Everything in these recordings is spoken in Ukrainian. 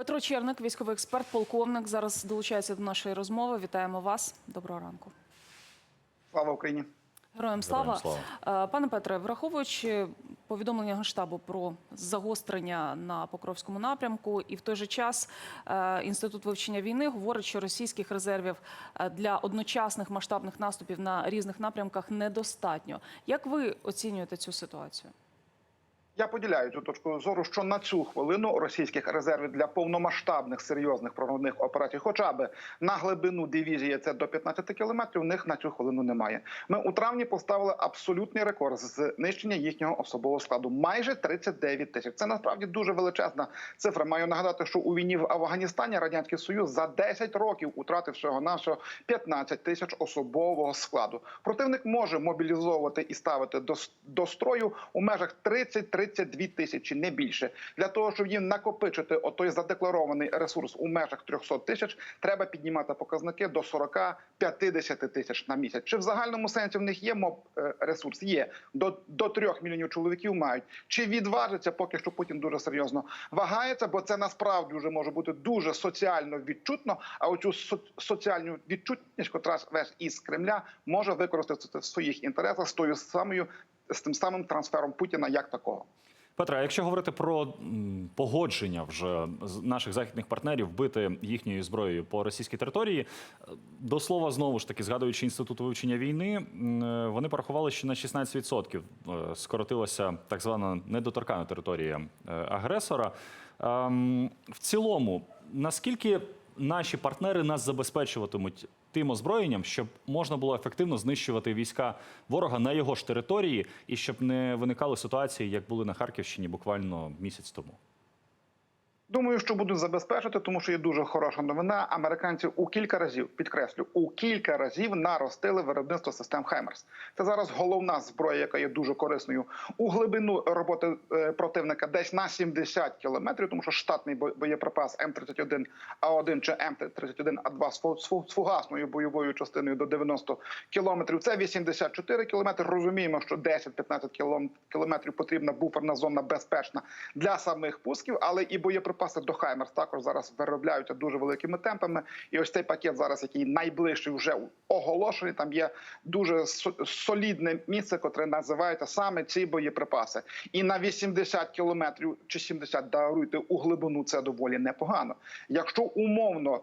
Петро Черник, військовий експерт, полковник, зараз долучається до нашої розмови. Вітаємо вас. Доброго ранку. Слава Україні! Героям слава. Героям Е, Пане Петре, враховуючи повідомлення Генштабу про загострення на Покровському напрямку, і в той же час е, інститут вивчення війни говорить, що російських резервів е, для одночасних масштабних наступів на різних напрямках недостатньо. Як ви оцінюєте цю ситуацію? Я поділяю цю точку зору, що на цю хвилину російських резервів для повномасштабних серйозних проривних операцій, хоча б на глибину дивізії, це до 15 кілометрів. Них на цю хвилину немає. Ми у травні поставили абсолютний рекорд знищення їхнього особового складу. Майже 39 тисяч. Це насправді дуже величезна цифра. Маю нагадати, що у війні в Афганістані радянський союз за 10 років утратив всього навсього 15 тисяч особового складу. Противник може мобілізовувати і ставити до, до строю у межах 30-32 тисячі, не більше. Для того щоб їм накопичити отой задекларований ресурс у межах 300 тисяч, треба піднімати показники до 40-50 тисяч на місяць. Чи в загальному сенсі в них є моб е, ресурс? Є до, до 3 мільйонів чоловіків мають. Чи відважиться поки що Путін дуже серйозно вагається, бо це насправді вже може бути дуже соціально відчутно. А оцю со- соціальну відчутність, котра весь із Кремля може використати в своїх інтересах з тою самою з тим самим трансфером Путіна як такого. Петра, якщо говорити про погодження вже наших західних партнерів вбити їхньою зброєю по російській території, до слова, знову ж таки, згадуючи інститут вивчення війни, е, вони порахували, що на 16% е, скоротилася так звана недоторкана територія е, агресора. Ем, В цілому, наскільки наші партнери нас забезпечуватимуть тим озброєнням, щоб можна було ефективно знищувати війська ворога на його ж території, і щоб не виникали ситуації, як були на Харківщині буквально місяць тому. Думаю, що будуть забезпечити, тому що є дуже хороша новина. Американці у кілька разів підкреслю у кілька разів наростили виробництво систем Хаймерс. Це зараз головна зброя, яка є дуже корисною у глибину роботи е, противника, десь на 70 кілометрів, тому що штатний бо- боєприпас М31 А1 чи М31 А2 з фу- з фу- з фугасною бойовою частиною до 90 кілометрів. Це 84 кілометри. Розуміємо, що 10-15 кілом- кілометрів потрібна буферна зона безпечна для самих пусків, але і боєприпаси до Хаймерс також зараз виробляються дуже великими темпами. І ось цей пакет зараз, який найближчий вже оголошений. Там є дуже солідне місце, котре називається саме ці боєприпаси. І на 80 кілометрів чи 70 даруйте у глибину. Це доволі непогано. Якщо умовно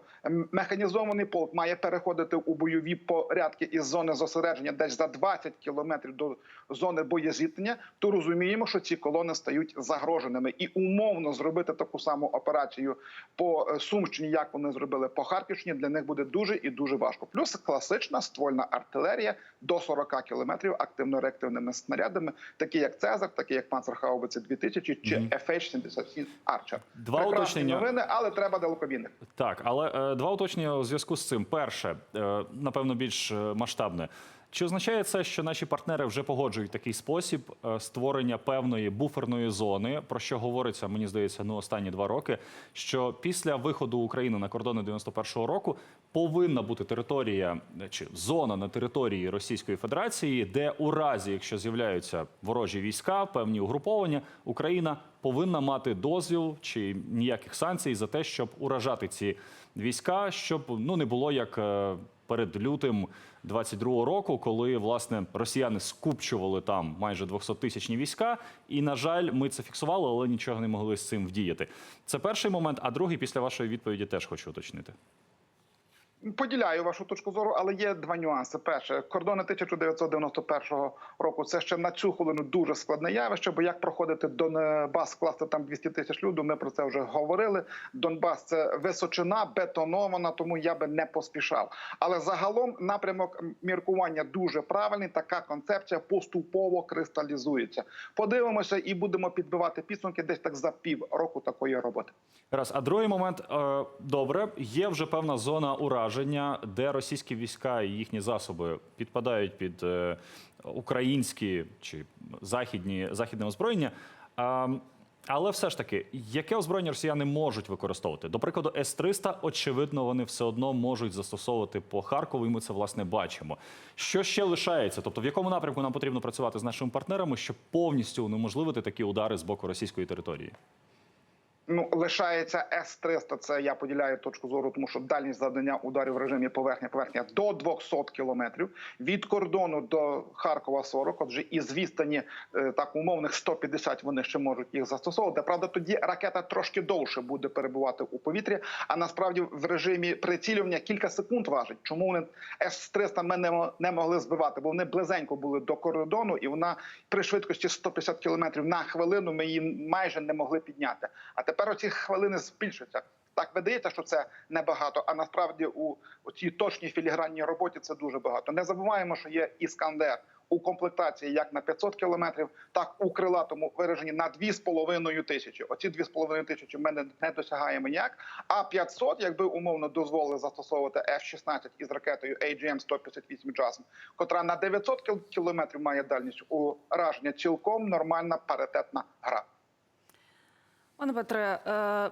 механізований полк має переходити у бойові порядки із зони зосередження десь за 20 кілометрів до зони боєзіткнення, то розуміємо, що ці колони стають загроженими, і умовно зробити таку саму операцію по е, Сумщині, як вони зробили по Харківщині, для них буде дуже і дуже важко. Плюс класична ствольна артилерія до 40 кілометрів активно-реактивними снарядами, такі як Цезар, такі як Панцерхаубиці 2000 чи Мгм. FH-77 Archer. Два Прекрасні уточнення. новини, але треба далекобійних. Так, але е, два уточнення у зв'язку з цим. Перше, е, напевно, більш е, масштабне. Чи означає це, що наші партнери вже погоджують такий спосіб е, створення певної буферної зони, про що говориться, мені здається, ну останні два роки, що після виходу України на кордони 91-го року повинна бути територія е, чи зона на території Російської Федерації, де у разі, якщо з'являються ворожі війська, певні угруповання, Україна повинна мати дозвіл чи ніяких санкцій за те, щоб уражати ці війська, щоб ну не було як е, перед лютим 22-го року, коли власне росіяни скупчували там майже 200-тисячні війська. І на жаль, ми це фіксували, але нічого не могли з цим вдіяти. Це перший момент. А другий після вашої відповіді теж хочу уточнити. Поділяю вашу точку зору, але є два нюанси. Перше, кордони 1991 року. Це ще на цю хвилину дуже складне явище. Бо як проходити Донбас, класти там 200 тисяч людей, Ми про це вже говорили. Донбас це височина, бетонована, тому я би не поспішав. Але загалом напрямок міркування дуже правильний. Така концепція поступово кристалізується. Подивимося і будемо підбивати підсумки десь так за пів року такої роботи. Раз, а другий момент е, добре, є вже певна зона ураження, де російські війська і їхні засоби підпадають під е, українські чи західні західне озброєння. Але все ж таки, яке озброєння росіяни можуть використовувати? До прикладу, С-300, очевидно, вони все одно можуть застосовувати по Харкову, і ми це власне бачимо. Що ще лишається? Тобто, в якому напрямку нам потрібно працювати з нашими партнерами, щоб повністю унеможливити такі удари з боку російської території? Ну, лишається С-300, це я поділяю точку зору, тому що дальність завдання ударів в режимі поверхня-поверхня до 200 кілометрів. Від кордону до Харкова 40, отже, із відстані е, так умовних 150 вони ще можуть їх застосовувати. Правда, тоді ракета трошки довше буде перебувати у повітрі, а насправді в режимі прицілювання кілька секунд важить. Чому вони С-300 ми не, не могли збивати? Бо вони близенько були до кордону, і вона при швидкості 150 кілометрів на хвилину ми її майже не могли підняти. А тепер оці хвилини збільшуються. Так видається, що це небагато, а насправді у цій точній філігранній роботі це дуже багато. Не забуваємо, що є іскандер у комплектації як на 500 кілометрів, так у крилатому вираженні на 2,5 тисячі. Оці 2,5 тисячі ми не, досягаємо ніяк. А 500, якби умовно дозволили застосовувати F-16 із ракетою AGM-158 JASM, котра на 900 кіл- кілометрів має дальність ураження, цілком нормальна паритетна гра. Пане Петре, е,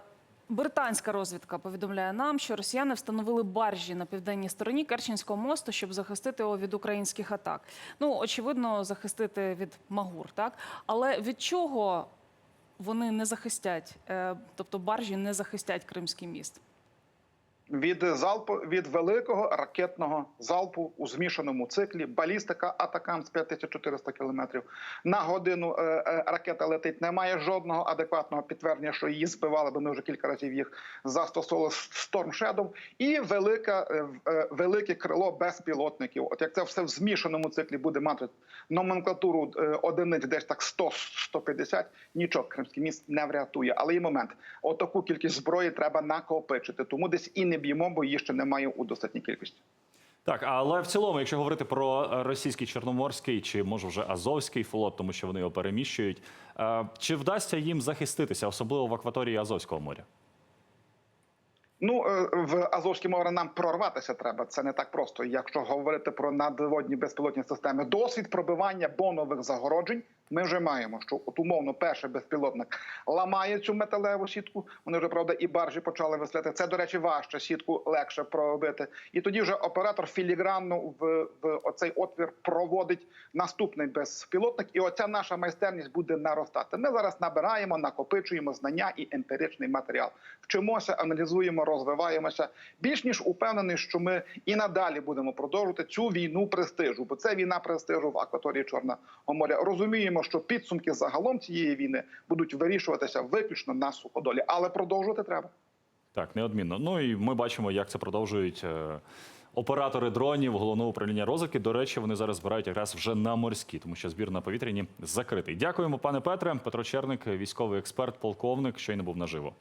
британська розвідка повідомляє нам, що росіяни встановили баржі на південній стороні Керченського мосту, щоб захистити його від українських атак. Ну, очевидно, захистити від Магур, так? Але від чого вони не захистять, е, тобто баржі не захистять Кримський міст? Від залпу від великого ракетного залпу у змішаному циклі. Балістика атакам з 5400 кілометрів на годину. е, е, Ракета летить. Немає жодного адекватного підтвердження, що її збивали, бо ми вже кілька разів їх застосовували Storm Shadow. І велика е, велике крило безпілотників. От як це все в змішаному циклі буде мати номенклатуру одиниць, десь так 100-150, нічого кримський міст не врятує. Але є момент: отаку кількість зброї треба накопичити. Тому десь і не б'ємо, бо її ще немає у достатній кількості. Так, але в цілому, якщо говорити про е, російський чорноморський чи може вже Азовський флот, тому що вони його переміщують, е, чи вдасться їм захиститися, особливо в акваторії Азовського моря? Ну е, в Азовське море нам прорватися треба. Це не так просто. Якщо говорити про надводні безпілотні системи, досвід пробивання бонових загороджень. Ми вже маємо, що от умовно перший безпілотник ламає цю металеву сітку. Вони вже правда і баржі почали веслити. Це до речі, важче сітку легше пробити. І тоді вже оператор філігранно в, в оцей отвір проводить наступний безпілотник. І оця наша майстерність буде наростати. Ми зараз набираємо, накопичуємо знання і емпіричний матеріал. Вчимося, аналізуємо, розвиваємося. Більш ніж упевнений, що ми і надалі будемо продовжувати цю війну престижу, бо це війна престижу в акваторії Чорного моря. Розуміємо, що підсумки загалом цієї війни будуть вирішуватися виключно на суходолі, але продовжувати треба. Так, неодмінно. Ну і ми бачимо, як це продовжують е, оператори дронів головного управління розвитки. До речі, вони зараз збирають якраз вже на морські, тому що збір на повітряні закритий. Дякуємо, пане Петре. Петро Черник, військовий експерт, полковник, щойно був наживо.